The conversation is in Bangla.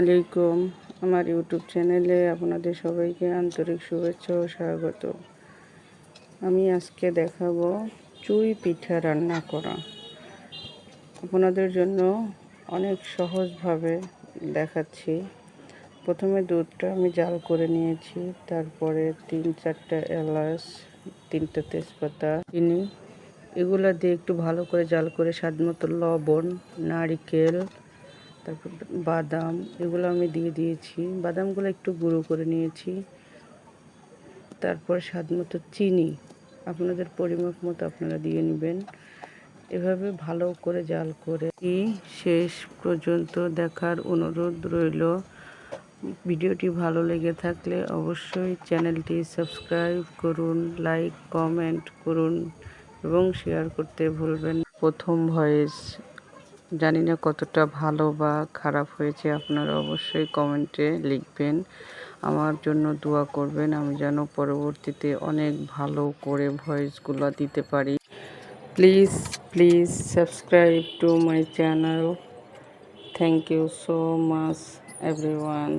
আলাইকুম। আমার ইউটিউব চ্যানেলে আপনাদের সবাইকে আন্তরিক শুভেচ্ছা ও স্বাগত। আমি আজকে দেখাবো চুই পিঠা রান্না করা। আপনাদের জন্য অনেক সহজভাবে দেখাচ্ছি। প্রথমে দুধটা আমি জাল করে নিয়েছি, তারপরে তিন চারটা এলাচ, তিনটা তেজপাতা, চিনি। এগুলা দিয়ে একটু ভালো করে জাল করে স্বাদ মতো লবণ, নারিকেল তারপর বাদাম, এগুলো আমি দিয়ে দিয়েছি। বাদামগুলো একটু গুঁড়ো করে নিয়েছি। তারপর স্বাদ মতো চিনি, আপনাদের পরিমাপ মতো আপনারা দিয়ে নেবেন। এভাবে ভালো করে জাল করে শেষ পর্যন্ত দেখার অনুরোধ রইল। ভিডিওটি ভালো লেগে থাকলে অবশ্যই চ্যানেলটি সাবস্ক্রাইব করুন, লাইক, কমেন্ট করুন এবং শেয়ার করতে ভুলবেন প্রথম ভয়েস। জানি না কতটা ভালো বা খারাপ হয়েছে, আপনারা অবশ্যই কমেন্টে লিখবেন। আমার জন্য দোয়া করবেন, আমি যেন পরবর্তীতে অনেক ভালো করে ভয়েসগুলো দিতে পারি। Please please subscribe to my channel. Thank you so much, everyone.